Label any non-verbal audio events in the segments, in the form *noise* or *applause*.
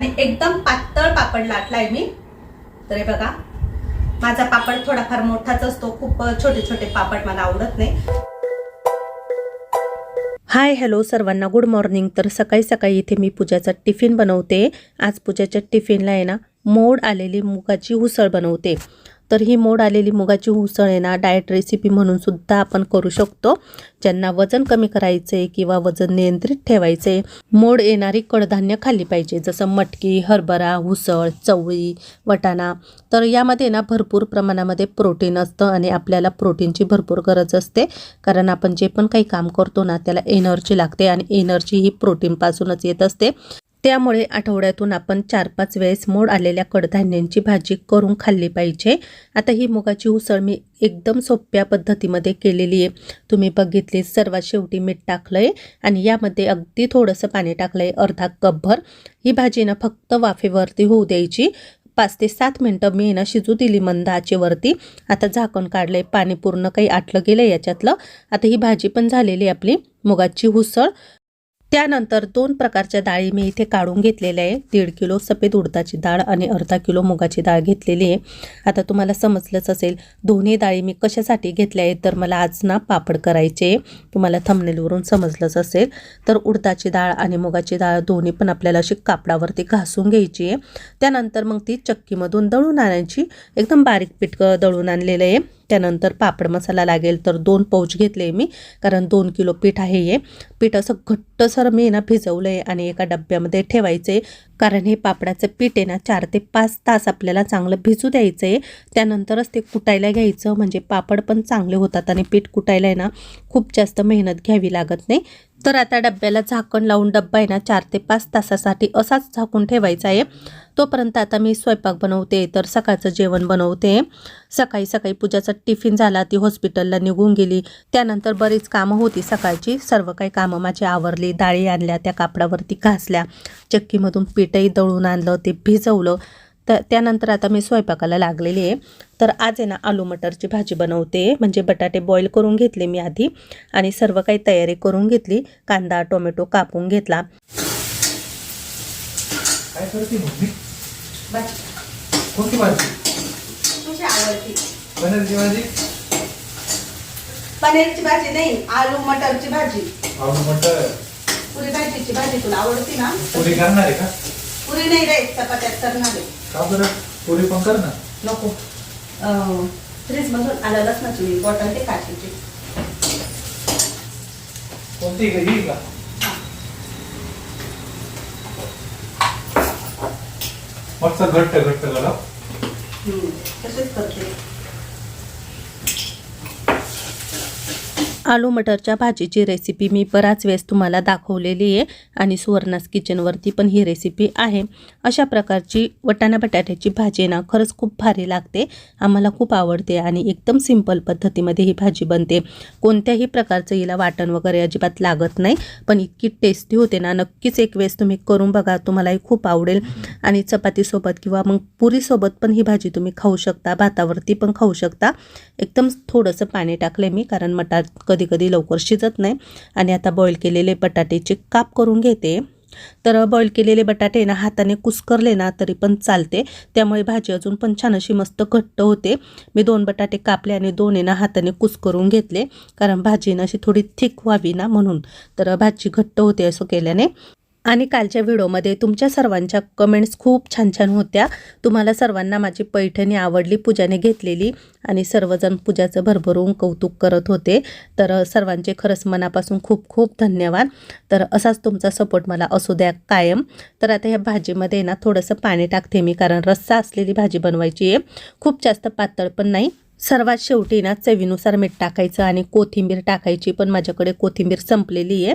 आणि एकदम पातळ पापड लाटलाय मी. तर हे बघा माझा पापड थोडाफार मोठाच असतो. खूप छोटे छोटे पापड मला आवडत नाही. हाय हॅलो सर्वांना गुड मॉर्निंग. तर सकाळी सकाळी इथे मी पूजाचा टिफिन बनवते. आज पूजाच्या टिफिनला आहे ना मोड आलेली मुगाची उसळ बनवते. तर ही मोड आलेली मुगाची उसळ आहे ना डाएट रेसिपी म्हणून सुद्धा आपण करू शकतो ज्यांना वजन कमी करायचं आहे किंवा वजन नियंत्रित ठेवायचं आहे मोड येणारी कडधान्य खाल्ली पाहिजे जसं मटकी हरभरा उसळ चवळी वटाणा. तर यामध्ये ना भरपूर प्रमाणामध्ये प्रोटीन असतं आणि आपल्याला प्रोटीनची भरपूर गरज असते. कारण आपण जे पण काही काम करतो ना त्याला एनर्जी लागते आणि एनर्जी ही प्रोटीनपासूनच येत असते. त्यामुळे आठवड्यातून आपण चार पाच वेळेस मोड आलेल्या कडधान्यांची भाजी करून खाल्ली पाहिजे. आता ही मुगाची उसळ मी एकदम सोप्या पद्धतीमध्ये केलेली आहे. तुम्ही बघितली सर्वात शेवटी मीठ टाकलं आहे आणि यामध्ये अगदी थोडंसं पाणी टाकलं आहे अर्धा कपभर ही भाजी ना फक्त वाफेवरती होऊ द्यायची. पाच ते सात मिनटं मी ना शिजू दिली मंद आचेवरती. आता झाकण काढलंय पाणी पूर्ण काही आटलं गेलं याच्यातलं. आता ही भाजी पण झालेली आहे आपली मुगाची उसळ. त्यानंतर दोन प्रकारच्या डाळी मी इथे काढून घेतलेल्या आहे. दीड किलो सफेद उडदाची डाळ आणि अर्धा किलो मुगाची डाळ घेतलेली आहे. आता तुम्हाला समजलंच असेल दोन्ही डाळी मी कशासाठी घेतल्या आहेत तर मला आज ना पापड करायचे तुम्हाला थंबनेलवरून समजलंच असेल. तर उडदाची डाळ आणि मुगाची डाळ दोन्ही पण आपल्याला अशी कापडावरती घासून घ्यायची आहे. त्यानंतर मग ती चक्कीमधून दळून आणायची. एकदम बारीक पीठ दळून आणलेलं आहे. त्यानंतर पापड मसाला लागेल तर दोन पौच घेतले मी कारण दोन किलो पीठ आहे हे. पीठ असं घट्टसर मी ना भिजवलं आहे आणि एका डब्यामध्ये ठेवायचं आहे कारण हे पापडाचं पीठ आहे ना चार ते पाच तास आपल्याला चांगलं भिजू द्यायचं आहे त्यानंतरच ते कुटायला घ्यायचं म्हणजे पापड पण चांगले होतात आणि पीठ कुटायला आहे ना खूप जास्त मेहनत घ्यावी लागत नाही. तर आता डब्याला झाकण लावून डब्बा आहे ना चार ते पाच तासासाठी असाच झाकून ठेवायचा आहे. तोपर्यंत आता मी स्वयंपाक बनवते तर सकाळचं जेवण बनवते. सकाळी सकाळी पूजाचा टिफिन झाला ती हॉस्पिटलला निघून गेली. त्यानंतर बरीच कामं होती सकाळची. सर्व काही कामं माझी आवरली डाळी आणल्या त्या कापडावरती घासल्या. चक्कीमधून पीठही दळून आणलं ते भिजवलं. तर त्यानंतर आता मी स्वयंपाकाला लागलेली आहे. तर आज आहे ना आलू मटरची भाजी बनवते. म्हणजे बटाटे बॉईल करून घेतले मी आधी आणि सर्व काही तयारी करून घेतली. कांदा टोमॅटो कापून घेतला. कोणती भाजी? तुझी आवडती. पनीरची भाजी? पनीरची भाजी नाही आलू मटरची भाजी. आलू मटर. पुरी भाजीची भाजी तुला आवडती ना? पुरी करणार आहे का? पुरी नाही रे चपात्यात करणार आहे का बरं? पुरी पण कर ना. नको. फ्रीज मधून आलं लसणाची बॉटल ते काचेची. कोणती ही का? मस्त घट्ट घट्ट करा. तसेच करते. आलू मटरच्या भाजीची रेसिपी मी बराच वेळेस तुम्हाला दाखवलेली आहे आणि सुवर्णास किचनवरती पण ही रेसिपी आहे. अशा प्रकारची वटाणा बटाट्याची भाजी ना खरंच खूप भारी लागते आम्हाला खूप आवडते आणि एकदम सिंपल पद्धतीमध्ये ही भाजी बनते. कोणत्याही प्रकारचं हिला वाटण वगैरे अजिबात लागत नाही पण इतकी टेस्टी होते ना नक्कीच एक वेळेस तुम्ही करून बघा तुम्हालाही खूप आवडेल. आणि चपातीसोबत किंवा मग पुरीसोबत पण ही भाजी तुम्ही खाऊ शकता भातावरती पण खाऊ शकता. एकदम थोडंसं पाणी टाकलं मी कारण मटार कधी कधी लवकर शिजत नाही. आणि आता बॉईल केलेले बटाट्याचे काप करून घेते. तर बॉईल केलेले बटाटे ना हाताने कुस्करले ना तरी पण चालते. त्यामुळे भाजी अजून पण छान अशी मस्त घट्ट होते. मी दोन बटाटे कापले आणि दोन ना हाताने कुस्करून घेतले. कारण भाजी ना अशी थोडी थिक व्हावी ना म्हणून. तर भाजी घट्ट होते असं केल्याने. आणि कालच्या व्हिडिओमध्ये तुमच्या सर्वांच्या कमेंट्स खूप छान छान होत्या. तुम्हाला सर्वांना माझी पैठणी आवडली पूजाने घेतलेली आणि सर्वजण पूजाचं भरभरून कौतुक करत होते. तर सर्वांचे खरंच मनापासून खूप खूप धन्यवाद. तर असाच तुमचा सपोर्ट मला असू द्या कायम. तर आता ह्या भाजीमध्ये ना थोडंसं पाणी टाकते मी कारण रस्सा असलेली भाजी बनवायची आहे. खूप जास्त पातळ पण नाही. सर्वात शेवटी ना चवीनुसार मीठ टाकायचं आणि कोथिंबीर टाकायची पण माझ्याकडे कोथिंबीर संपलेली आहे.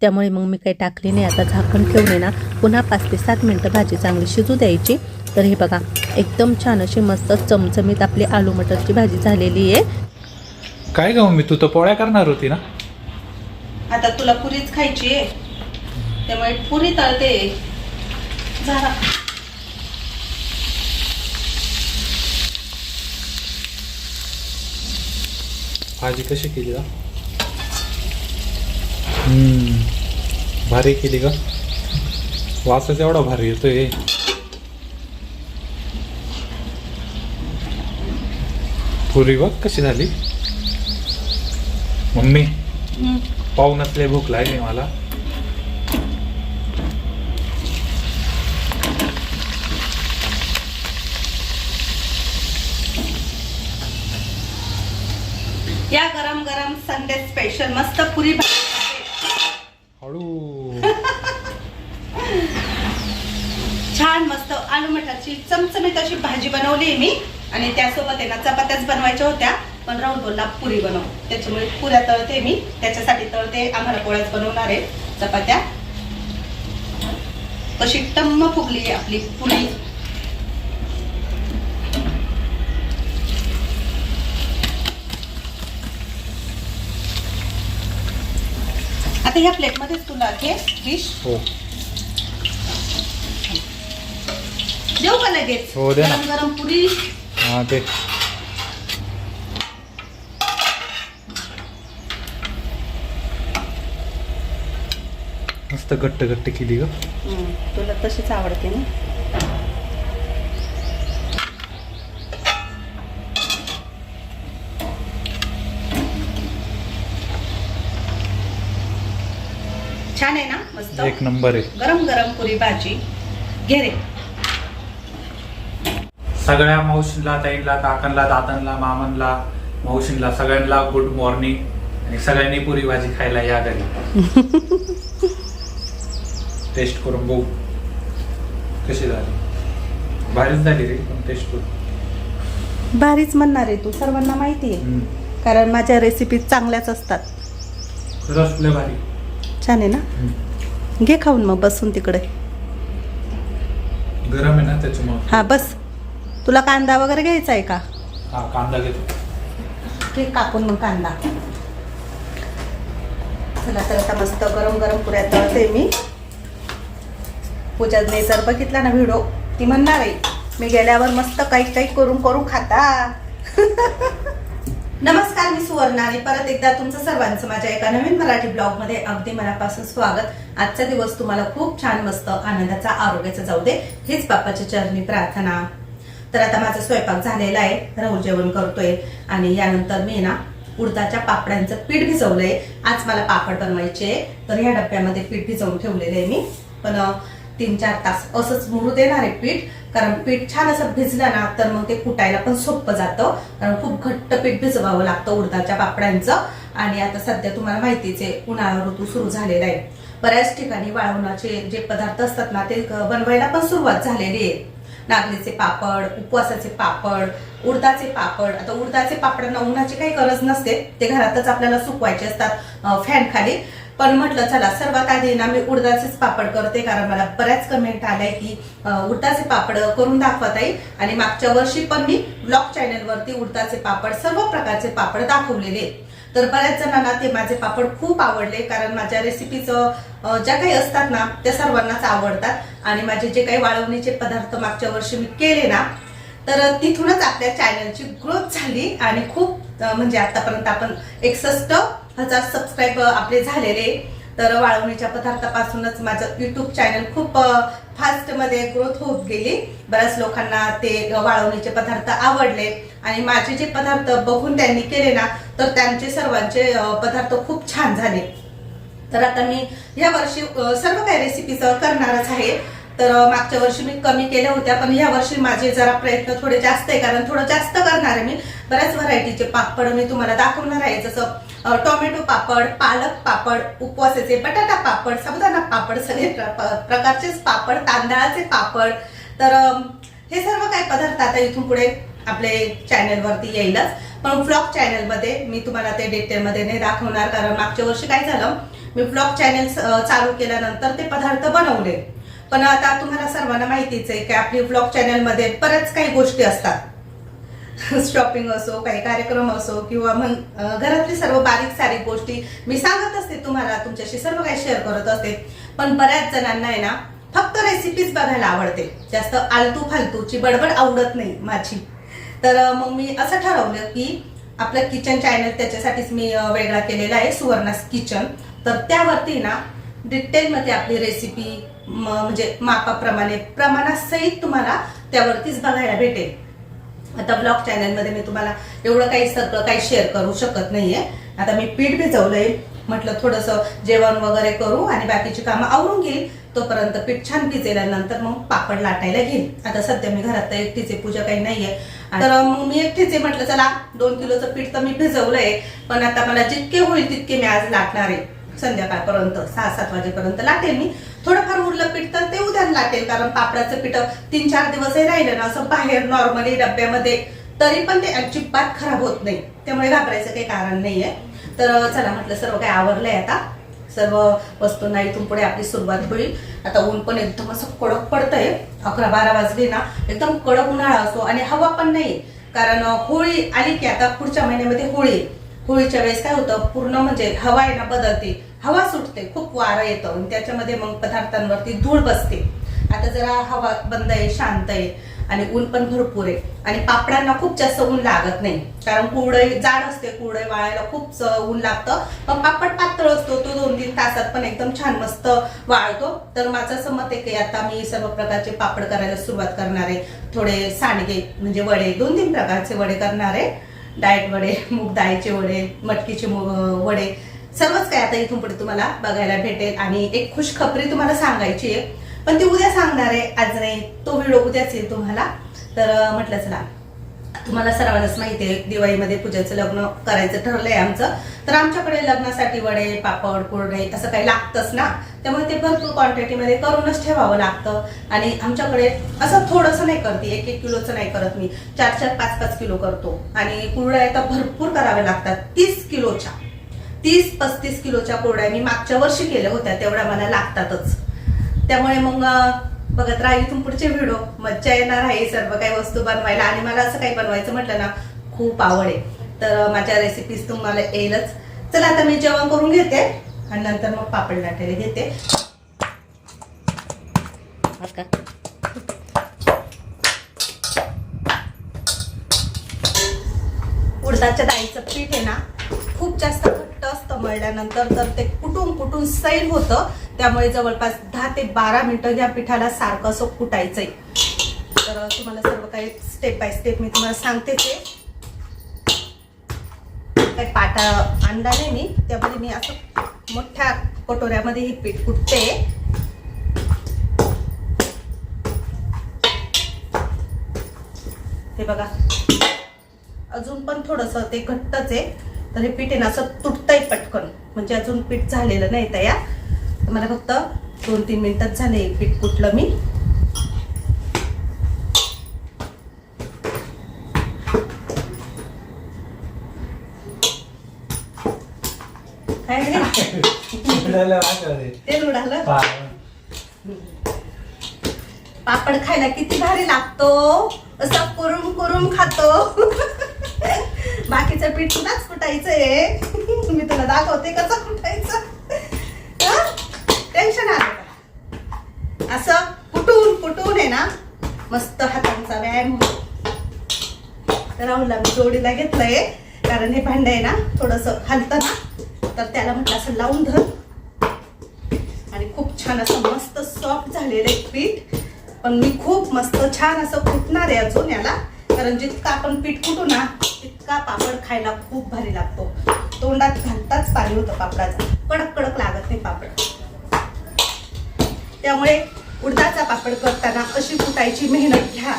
त्यामुळे मग मी काही टाकली नाही. आता झाकण ठेवले ना पुन्हा पाच ते सात मिनटं भाजी चांगली शिजू द्यायची. तर हे बघा एकदम छान अशी मस्त चमचमीत आपली आलू मटरची भाजी झालेली आहे. काय ग मम्मी तू तर पोळ्या करणार होती ना? आता तुला पुरीच खायची आहे. त्यामुळे पुरी तळते. झाला भाजी कशी केली का हम्म. भारी केली का वासच एवढा भारी येतोय. पुरी बघ कशी झाली. मम्मी पाहूनच लय भूक लागली मला या गरम गरम संडे स्पेशल मस्त पुरी हळू. छान मस्त आलू मटारची चमचमीत अशी भाजी बनवली आहे मी. आणि त्यासोबत आहे ना चपात्याच बनवायच्या होत्या पण राहुल बोलला पुरी बनव. त्याच्यामुळे पुऱ्या तळते मी. त्याच्यासाठी तळते आम्हाला पोळ्याच बनवणार आहे चपात्या. कशी टम्म फुगली आपली पुरी. आता ह्या प्लेटमध्येच तुला हे डिश हो. देऊ का लगेच? हो, दे ना. गरम गरम पुरी. हा ते मस्त घट्ट घट्ट केली ग. तुला तशीच आवडते ना छान आहे ना मस्त एक नंबर आहे. गरम गरम पुरी भाजी. घे रे. सगळ्या मावशींला ताईंला काकांना दादांना मामांना मावशींला सगळ्यांना गुड मॉर्निंग आणि सगळ्यांनी पुरी भाजी खायला या घरी. *laughs* टेस्ट करून बघू. कशी झाली? भारीच झाली रे पण टेस्ट करून. भारीच म्हणणार आहे तू सर्वांना माहिती आहे. कारण माझ्या रेसिपी चांगल्याच असतात. लय भारी. छान आहे ना. घे खाऊन मग बसून तिकडे. गरम आहे ना त्याच्यामुळे. हा बस. तुला कांदा वगैरे घ्यायचा आहे का? हा कांदा घेतो. घे कापून मग कांदा. चला तर आता मस्त गरम गरम पुऱ्या तळते मी. पूजाने जर बघितला ना व्हिडिओ ती म्हणणार आहे मी गेल्यावर मस्त काही काही करून करून खाता. *laughs* नमस्कार मी सुवर्णा आणि परत एकदा तुमचं सर्वांचं माझ्या एका नवीन मराठी ब्लॉगमध्ये अगदी मनापासून स्वागत. आजचा दिवस तुम्हाला खूप छान मस्त आनंदाचा आरोग्याचा जाऊ दे हीच बाप्पाच्या चरणी प्रार्थना. तर आता माझा स्वयंपाक झालेला आहे राहुल जेवण करतोय आणि यानंतर मी ना उडदाच्या पापड्यांचं पीठ भिजवलंय. आज मला पापड बनवायचे तर ह्या डब्यामध्ये पीठ भिजवून ठेवलेलं आहे मी. पण तीन चार तास असंच मुरू देणार आहे पीठ. कारण पीठ छान असं भिजलं ना तर मग ते कुटायला पण सोपं जातं. कारण खूप घट्ट पीठ भिजवावं लागतं उडदाच्या पापड्यांचं आणि आता सध्या तुम्हाला माहितीच आहे उन्हाळा ऋतू सुरू झालेला आहे. बऱ्याच ठिकाणी वाळवणाचे जे पदार्थ असतात ना ते बनवायला पण सुरुवात झालेली आहे. नागलीचे पापड उपवासाचे पापड उडदाचे पापड. आता उडदाचे पापडांना उन्हाची काही गरज नसते. ते घरातच आपल्याला सुकवायचे असतात फॅन खाली. पण म्हटलं चला सर्वात आधी ना मी उडदाचेच पापड करते कारण मला बऱ्याच कमेंट आल्या की उडदाचे पापड करून दाखवत आहे आणि मागच्या वर्षी पण मी ब्लॉग चॅनलवरती उडदाचे पापड सर्व प्रकारचे पापड दाखवलेले. तर बऱ्याच जणांना ते माझे पापड खूप आवडले कारण माझ्या रेसिपीचं ज्या काही असतात ना त्या सर्वांनाच आवडतात. आणि माझे जे काही वाळवणीचे पदार्थ मागच्या वर्षी मी केले ना तर तिथूनच आपल्या चॅनलची ग्रोथ झाली. आणि खूप म्हणजे आतापर्यंत आपण एकसष्ट हजार सबस्क्राईब आपले झालेले. तर वाळवणीच्या पदार्थापासूनच माझं युट्यूब चॅनल खूप फास्टमध्ये ग्रोथ होत गेली. बऱ्याच लोकांना ते वाळवणीचे पदार्थ आवडले. आणि माझे जे पदार्थ बघून त्यांनी केले ना तर त्यांचे सर्वांचे पदार्थ खूप छान झाले. तर आता मी या वर्षी सर्व काही रेसिपीज करणारच आहे. तर मागच्या वर्षी मी कमी केल्या होत्या पण या वर्षी माझे जरा प्रयत्न थोडे जास्त आहे कारण थोडं जास्त करणार आहे मी. बऱ्याच व्हरायटीचे पापड मी तुम्हाला दाखवणार आहे. जसं टोमॅटो पापड पालक पापड उपवासाचे बटाटा पापड साबुदाणा पापड सगळे प्र- प्रकारचेच पापड तांदळाचे पापड. तर हे सर्व काही पदार्थ आता इथून पुढे आपले चॅनलवरती येईलच. पण फ्लॉग चॅनलमध्ये मी तुम्हाला ते डिटेलमध्ये नाही दाखवणार कारण मागच्या वर्षी काय झालं मी ब्लॉग चॅनल चालू केल्यानंतर ते पदार्थ बनवले. पण आता तुम्हाला सर्वांना माहितीच आहे की आपली व्लॉग चॅनलमध्ये बऱ्याच काही गोष्टी असतात. *laughs* शॉपिंग असो काही कार्यक्रम असो किंवा मग घरातली सर्व बारीक सारीक गोष्टी मी सांगत असते तुम्हाला तुमच्याशी सर्व काही शेअर करत असते. पण बऱ्याच जणांना आहे ना फक्त रेसिपीज बघायला आवडते. जास्त आलतू फालतूची बडबड आवडत नाही माझी. तर मग मी असं ठरवलं की आपलं किचन चॅनल त्याच्यासाठीच मी वेगळा केलेला आहे सुवर्णास किचन तर त्यावरती ना डिटेलमध्ये आपली रेसिपी म्हणजे मापाप्रमाणे प्रमाणासहित तुम्हाला त्यावरतीच बघायला भेटेल. आता ब्लॉग चॅनलमध्ये मी तुम्हाला एवढं काही सगळं काही शेअर करू शकत नाहीये. आता मी पीठ भिजवलंय. म्हटलं थोडंसं जेवण वगैरे करू आणि बाकीची कामं आवरून घेईल. तोपर्यंत पीठ छान भिजेल्यानंतर मग पापड लाटायला घेईल. आता सध्या मी घरात तर एकटीचे पूजा काही नाहीये. तर मग मी एकटीचे म्हटलं चला दोन किलोचं पीठ तर मी भिजवलंय. पण आता मला जितके होईल तितके मी आज लाटणार आहे. संध्याकाळपर्यंत सहा सात वाजेपर्यंत लाटेल मी. थोडंफार उरलं पीठ तर ते उद्या लाटेल कारण पापडाचं पीठ तीन चार दिवसही राहिलं ना असं बाहेर नॉर्मली डब्यामध्ये तरी पण ते अजिबात खराब होत नाही. त्यामुळे घाबरायचं काही कारण नाहीये. तर चला म्हटलं सर्व काही आवरलंय आता. सर्व वस्तूंना इथून पुढे आपली सुरुवात होईल. आता ऊन पण एकदम असं कडक पडतंय. अकरा बारा वाजले ना एकदम कडक उन्हाळा असतो आणि हवा पण नाही कारण होळी आली की आता पुढच्या महिन्यामध्ये होळी. आहे. होळीच्या वेळेस काय होतं पूर्ण म्हणजे हवा आहे ना बदलते. हवा सुटते खूप वारं येतं आणि त्याच्यामध्ये मग पदार्थांवरती धूळ बसते. आता जरा हवा बंद आहे शांत आहे आणि ऊन पण भरपूर आहे. आणि पापडांना खूप जास्त ऊन लागत नाही. कारण कुरडई जाड असते कुरडई वाळायला खूप ऊन लागतं. पण पापड पातळ असतो तो दोन तीन तासात पण एकदम छान मस्त वाळतो. तर माझं असं मत आहे की आता मी सर्व प्रकारचे पापड करायला सुरुवात करणार आहे. थोडे सांडगे म्हणजे वडे दोन तीन प्रकारचे वडे करणार आहे. डाएट वडे मूग डाळीचे वडे मटकीचे वडे सर्वच काय आता इथून पुढे तुम्हाला बघायला भेटेल. आणि एक खुशखबरी तुम्हाला सांगायची आहे. पण ती उद्या सांगणार आहे आज नाही. तो व्हिडिओ उद्याच येईल तुम्हाला. तर म्हटलं चला. तुम्हाला सर्वांनाच माहिती आहे दिवाळीमध्ये पूजेचं लग्न करायचं ठरलंय आमचं. तर आमच्याकडे लग्नासाठी वडे पापड कुरडे असं काही लागतंच ना. त्यामुळे ते भरपूर क्वांटिटीमध्ये करूनच ठेवावं लागतं. आणि आमच्याकडे असं थोडंसं नाही करते एक एक किलोचं नाही करत मी. चार चार पाच पाच किलो करतो. आणि कुरड्या तर भरपूर कराव्या लागतात तीस किलोच्या. तीस पस्तीस किलोच्या कुरड्या मी मागच्या वर्षी केल्या होत्या तेवढ्या मला लागतातच. त्यामुळे मग बघत राहा इथून पुढचे व्हिडिओ मज्जा येणार आहे सर्व काही वस्तू बनवायला. आणि मला असं काही बनवायचं म्हटलं ना खूप आवड आहे. तर माझ्या रेसिपीज तुम्हाला येईलच. चला आता मी जेवण करून घेते आणि नंतर मग पापड लाटायला घेते. उडदाच्या डाळीचं पीठ आहे ना घट्ट तर ते कुटून कुटून सैल होतं. त्यामुळे जवळपास दहा ते बारा मिनिटं या पिठाला सारखं असं कुटायचंय. तर तुम्हाला सर्व काही स्टेप बाय स्टेप मी तुम्हाला सांगते ते. काही पाटा आणला नाही मी. त्यामध्ये मी असं मोठ्या कटोऱ्यामध्ये हे पीठ कुटते. हे बघा. अजून पण थोडंसं ते घट्टच आहे. तर हे पीठ आहे ना असं तुटतंय पटकन. म्हणजे अजून पीठ झालेलं नाही तयार मला फक्त दोन तीन मिनिटात झाले पीठ कुठलं मी? तेल उडालं? पापड खायला किती भारी लागतो. असं करून करून खातो. *laughs* बाकीचं पीठ तुलाच कुटायचंय. *laughs* मी तुला दाखवते कसं कुटायचं. टेन्शन आलं असं कुटून कुटून आहे ना मस्त हातांचा व्यायाम होतो. राहुलला मी जोडीला घेतलंय. कारण हे भांड आहे ना थोडस हलतं ना तर त्याला म्हटलं असं लावून धर. आणि खूप छान असं मस्त सॉफ्ट झालेलं आहे पीठ. पण मी खूप मस्त छान असं कुटणार आहे अजून याला. कारण जितका आपण पीठ कुटू ना तितका पापड खायला खूप भारी लागतो. तोंडात घालताच पाणी होतं पापडाचं. कडक कडक लागत नाही पापड. त्यामुळे उडदाचा पापड करताना अशी कुटायची मेहनत घ्या.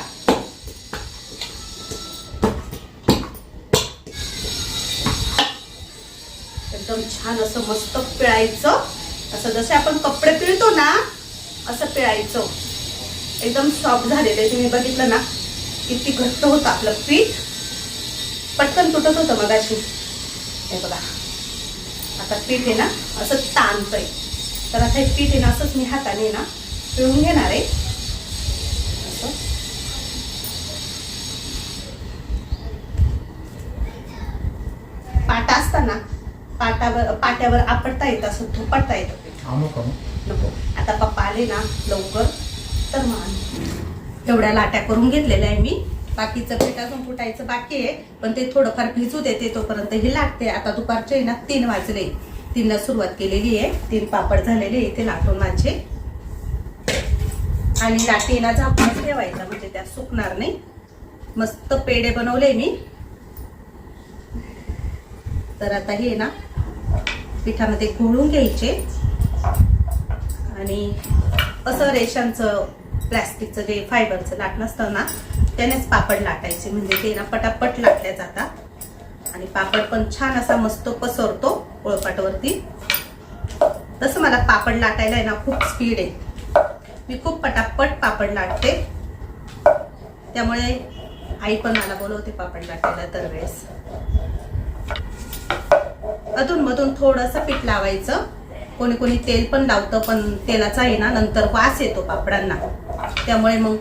एकदम छान असं मस्त पिळायचं. असं जसे आपण कपडे पिळतो ना असं पिळायचं. एकदम सॉफ्ट झालेलं आहे. तुम्ही बघितलं ना? किती घट्ट होतं आपलं पीठ. पटकन तुटत होतं मगाशी. हे बघा. आता पीठ आहे ना असं ताणतंय. तर आता हे पीठ आहे ना असंच मी हाताने ना पिळून घेणार आहे. असं. पाटा असताना पाटावर पाट्यावर आपटता येतं असं धुपटता येतं पीठ. नको. आता पप्पा आले ना लवकर. तर आणू. एवढ्या लाट्या करून घेतलेल्या आहे मी. बाकीचं पीठ अजून फुटायचं बाकी आहे पण ते थोडंफार भिजू देते तोपर्यंत ही लागते. आता दुपारचे ना तीन वाजले. तीनला सुरुवात केलेली आहे. तीन पापड झालेले आहे ते लाटून माझे. आणि लाटीना झाकून ठेवायचा म्हणजे त्या सुकणार नाही. मस्त पेढे बनवले मी. तर आता हे ना पिठामध्ये घोळून घ्यायचे. आणि असं रेशांचं प्लॅस्टिकचं जे फायबरचं लाटणं असतं ना त्यानेच पापड लाटायचे. म्हणजे ते ना पटापट लाटल्या जातात. आणि पापड पण छान असा मस्त पसरतो पोळपाटवरती. तसं मला पापड लाटायला आहे ना खूप स्पीड आहे. मी खूप पटापट पापड लाटते. त्यामुळे आई पण मला बोलवते पापड लाटायला दरवेळेस. अधून मधून थोडंसं पीठ लावायचं. कोणी कोणी तेल पण लावतं पण तेलाचा आहे ना नंतर वास येतो पापडांना. त्यामुळे मग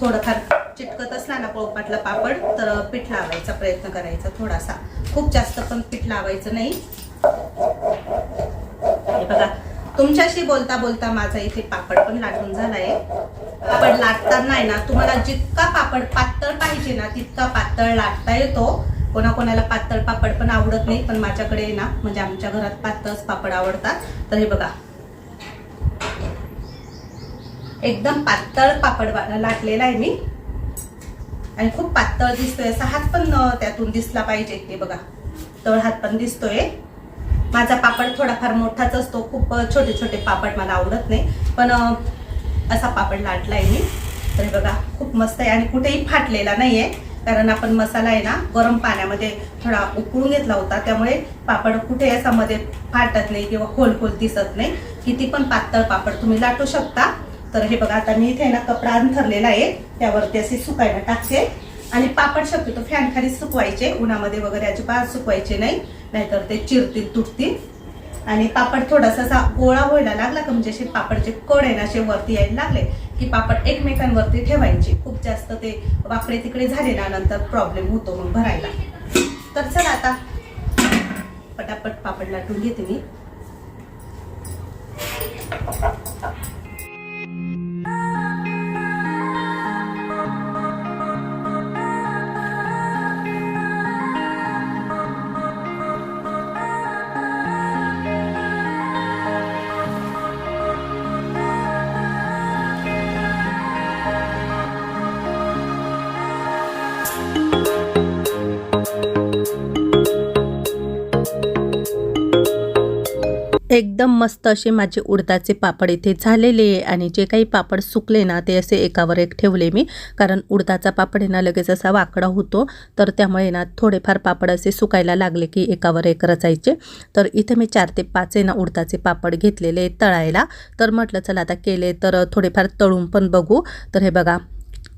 थोडंफार चिटकत असला ना पोळपाटला पापड तर पीठ लावायचा प्रयत्न करायचा थोडासा. खूप जास्त पण पीठ लावायचं नाही. हे बघा तुमच्याशी बोलता बोलता माझा इथे पापड पण लाटून झालाय. पापड लाटताना आहे ना तुम्हाला जितका पापड पातळ पाहिजे ना तितका पातळ लाटता येतो. कोणाकोणाला पातळ पापड पण आवडत नाही पण माझ्याकडे ना म्हणजे आमच्या घरात पातळच पापड आवडतात. तर हे बघा. एकदम पातळ पापड लाटलेला आहे मी. आणि खूप पातळ दिसतोय. असा हात पण त्यातून दिसला पाहिजे. ते बघा. तळ हात पण दिसतोय. माझा पापड थोडाफार मोठाच असतो. खूप छोटे छोटे पापड मला आवडत नाही. पण असा पापड लाटलाय मी. तर बघा खूप मस्त आहे आणि कुठेही फाटलेला नाहीये. कारण आपण मसाला आहे ना गरम पाण्यामध्ये थोडा उकळून घेतला होता. त्यामुळे पापड कुठे याच्यामध्ये फाटत नाही किंवा खोल खोल दिसत नाही. किती पण पातळ पापड तुम्ही लाटू शकता. तर हे बघा आता मी इथे ना कपडा अंथरलेला आहे. त्यावरती असे सुकायला टाकते. आणि पापड शक्यतो फॅन खाली सुकवायचे. उन्हामध्ये वगैरे अजिबात सुकवायचे नाही. नाहीतर ते चिरतील तुटतील. आणि पापड थोडासा असा गोळा व्हायला लागला का म्हणजे असे पापडचे कड आहे ना असे वरती यायला लागले. की पापड एकमेकांवरती ठेवायचे. खूप जास्त ते वाकडे तिकडे झाले ना नंतर प्रॉब्लेम होतो मग भरायला. तर चला आता पटापट पापड लाटून घेते मी. एकदम मस्त असे माझे उडदाचे पापड इथे झालेले आहे आणि जे काही पापड सुकले ना ते असे एकावर एक ठेवले मी. कारण उडदाचा पापड आहे ना लगेच असा वाकडा होतो. तर त्यामुळे ना थोडेफार पापड असे सुकायला लागले की एकावर एक रचायचे. तर इथे मी चार ते पाच आहे ना उडदाचे पापड घेतलेले तळायला. तर म्हटलं चला आता केले तर थोडेफार तळून पण बघू. तर हे बघा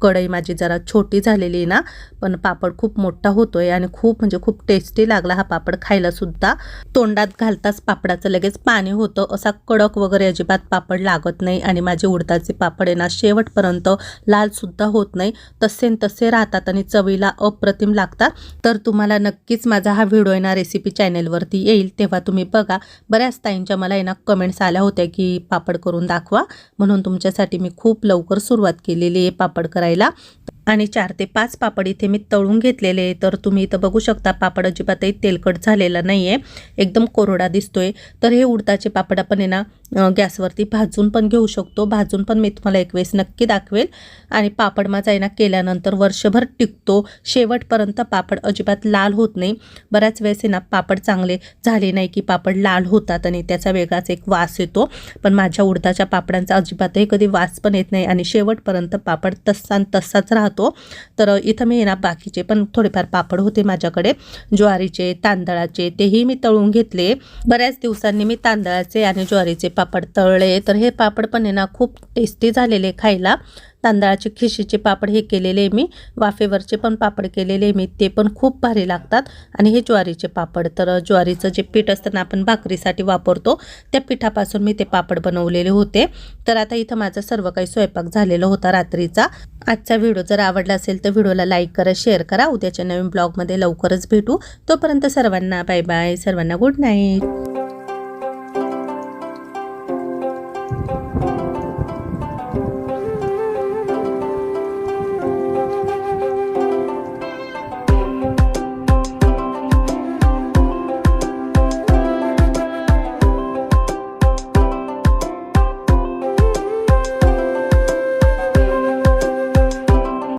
कढई माझी जरा छोटी झालेली आहे ना पण पापड खूप मोठा होतो आहे आणि खूप म्हणजे खूप टेस्टी लागला हा पापड खायलासुद्धा तोंडात घालताच पापडाचं लगेच पाणी होतं. असा कडक वगैरे अजिबात पापड लागत नाही आणि माझे उडदाचे पापड आहे ना शेवटपर्यंत लालसुद्धा होत नाही. तसे न तसे राहतात आणि चवीला अप्रतिम लागतात. तर तुम्हाला नक्कीच माझा हा व्हिडिओ आहे ना रेसिपी चॅनेलवरती येईल तेव्हा तुम्ही बघा. बऱ्याच ताईंच्या मला आहे ना कमेंट्स आल्या होत्या की पापड करून दाखवा. म्हणून तुमच्यासाठी मी खूप लवकर सुरुवात केलेली आहे पापड करायला. Micaela. आणि चार ते पाच पापड इथे मी तळून घेतलेले आहे. तर तुम्ही इथं बघू शकता पापड अजिबातही तेलकट झालेला नाही आहे एकदम कोरडा दिसतोय. तर हे उडदाचे पापड आपण आहे ना गॅसवरती भाजून पण घेऊ शकतो. भाजून पण मी तुम्हाला एक वेळेस नक्की दाखवेल. आणि पापड माझा आहे ना केल्यानंतर वर्षभर टिकतो. शेवटपर्यंत पापड अजिबात लाल होत नाही. बऱ्याच वेळेस आहे ना पापड चांगले झाले नाही की पापड लाल होतात आणि त्याचा वेगळाच एक वास येतो. पण माझ्या उडदाच्या पापडांचा अजिबातही कधी वास पण येत नाही आणि शेवटपर्यंत पापड तसा तस्साच तसाच राहतो तर इथं मी आहे ना बाकीचे पण थोडेफार पापड होते माझ्याकडे. ज्वारीचे तांदळाचे तेही मी तळून घेतले. बऱ्याच दिवसांनी मी तांदळाचे आणि ज्वारीचे पापड तळले. तर हे पापड पण आहे ना खूप टेस्टी झालेले खायला. तांदळाचे खिशीचे पापड हे केलेले मी वाफेवरचे पण पापड केलेले मी. ते पण खूप भारी लागतात. आणि हे ज्वारीचे पापड. तर ज्वारीचं जे पीठ असतं ना आपण भाकरीसाठी वापरतो त्या पिठापासून मी ते पापड बनवलेले होते. तर आता इथं माझा सर्व काही स्वयंपाक झालेला होता रात्रीचा. आजचा व्हिडिओ जर आवडला असेल तर व्हिडिओला लाईक करा शेअर करा. उद्याच्या नवीन ब्लॉगमध्ये लवकरच भेटू. तोपर्यंत सर्वांना बाय बाय. सर्वांना गुड नाईट.